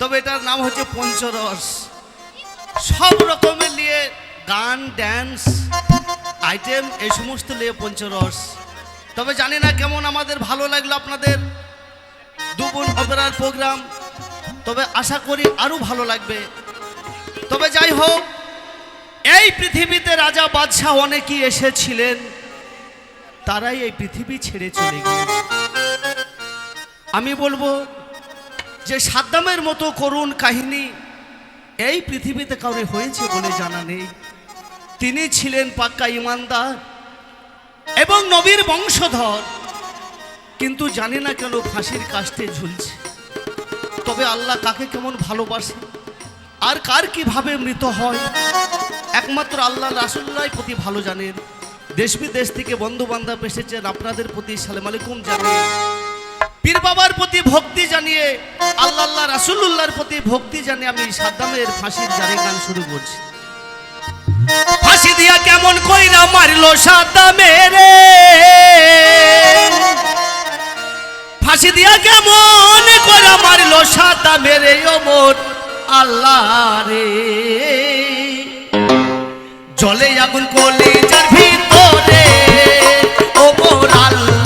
তবে এটার নাম হচ্ছে পঞ্চরস। সব রকমের নিয়ে গান ড্যান্স আইটেম এই সমস্ত নিয়ে পঞ্চরস। তবে জানি না কেমন আমাদের ভালো লাগল আপনাদের দুগুণ অপেরার প্রোগ্রাম তবে আশা করি আরও ভালো লাগবে। তবে যাই হোক, এই পৃথিবীতে রাজা বাদশাহ অনেকেই এসেছিলেন, তারাই এই পৃথিবী ছেড়ে চলে গিয়েছে। আমি বলব যে সাদ্দামের মতো করুণ কাহিনী এই পৃথিবীতে কাউরে হয়েছে বলে জানা নেই। তিনি ছিলেন পাক্কা ইমানদার এবং নবীর বংশধর। কিন্তু জানি না কেন ফাঁসির কাস্টে ঝুলছে। তবে আল্লাহ কাকে কেমন ভালোবাসে? আর কার কীভাবে মৃত হয়? একমাত্র আল্লাহ রাসুল্লাহ প্রতি ভালো জানেন। দেশ বিদেশ থেকে বন্ধু বান্ধব এসেছেন। আপনাদের প্রতি সালাম আলাইকুম জানিয়ে পীর বাবার প্রতি ভক্তি জানিয়ে, আল্লাহ আল্লাহ রাসুল্লাহর প্রতি ভক্তি জানিয়ে আমি সাদ্দামের ফাঁসির জারি গান শুরু করছি। ফাঁসি দিয়া কেমন কইরা মারলো সাদ্দামের ফাঁসি দিয়া কেমন কইরা মারলো সাদ্দামের ওমর আল্লাহ রে? জলে আগুন কলিজার ভিতরে, ও মোর আল্লাহ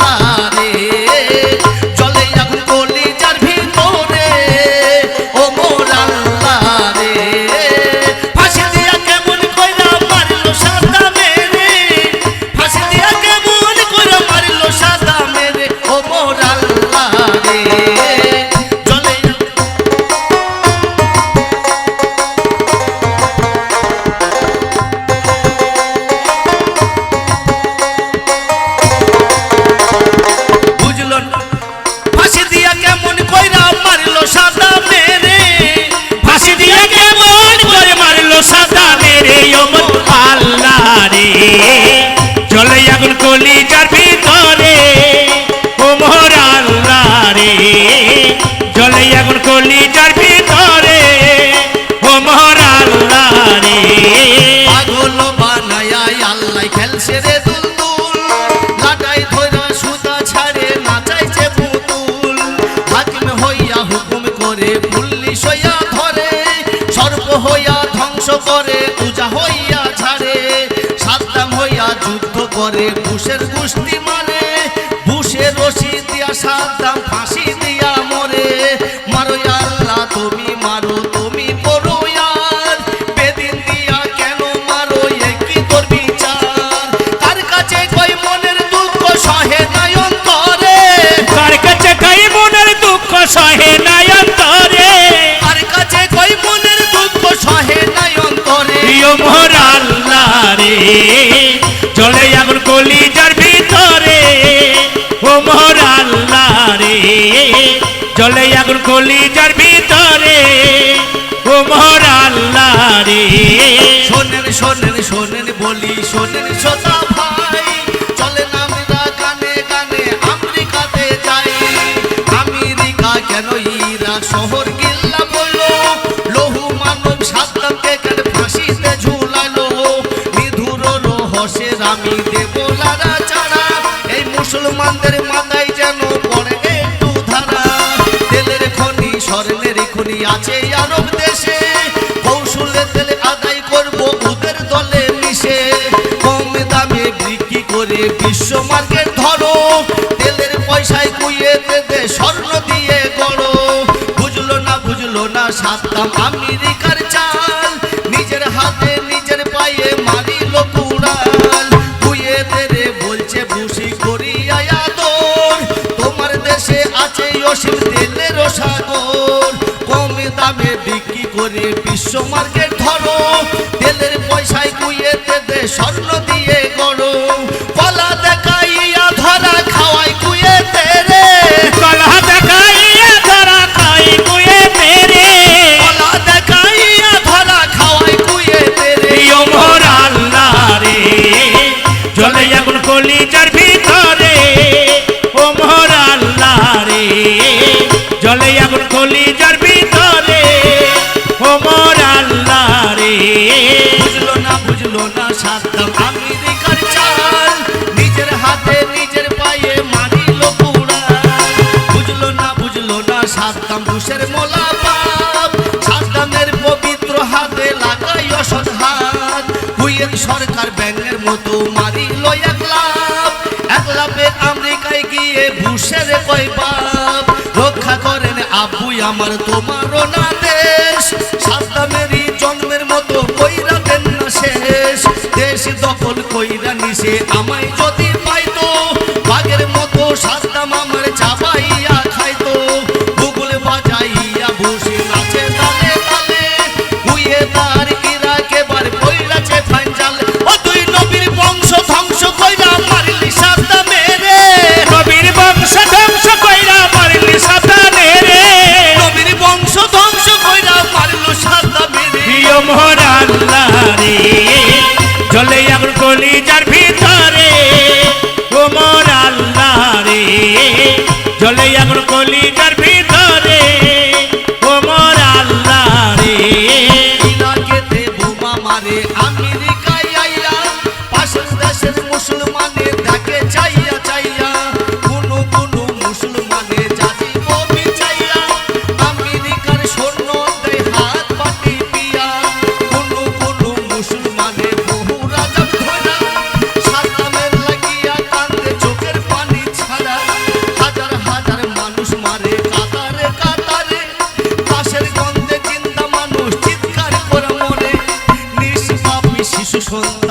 আল্লাহ খেলছে পুতুল। হইয়া করে ধরে। সর্ব হইয়া ধ্বংস করে, পূজা হইয়া ছাড়ে। হইয়া যুদ্ধ করে পুষের গুষ্টি মারে। কলিজার ভিতরে, ও মোর আল্লাহ রে। শোনেন শোনেন শোনেন বলি, শোনেন শ্রোতা ভাই। চলেন আমরা গানে গানে আমেরিকাতে যাই। আমেরিকা কেন ইরাক শহর গিল্লা বিক্রি বিশ্ব মার্কেট ধরো, তেলের পয়সায় কুইয়ে দেবে স্বর্ণ দিয়ে গড়ো। বুঝলো না বুঝলো না সাতটাম আমেরিকার চাল, নিজের হাতে, নিজের পায়ে মারিল কুড়াল। কুইয়ে তেরে বলছে বুসি করিয়া আদর, তোমার দেশে আছে অসীম তেলের সাগর। কম দামে বিক্রি করে বিশ্ব মার্কেট ধরো, তেলের পয়সায় কুইয়ে দে স্বর্ণ কলিজার ভিতরে ওমর আল্লাহ রে। বুঝলো না বুঝলো না সাদ্দাম আমেরিকার চাল। নিজের হাতে, নিজের পায়ে মারিল পুরা বুঝলো না বুঝলো না সাদ্দাম বুসের মোলা পাপ। সাদ্দামের পবিত্র হাতে লাগাই অসৎ হাত। হুইয়ের সরকার ব্যাঙের মতো মারিল একলাপ একলাপে আমেরিকায় গিয়ে বুসের কয় পাপ আমার তোমারও না দেশ। সাদ্দামেরই জন্মের মতো কইরা দেন না শেষ। দেশ দখল কইরা নিছে, আমায় যদি পাই contrôle.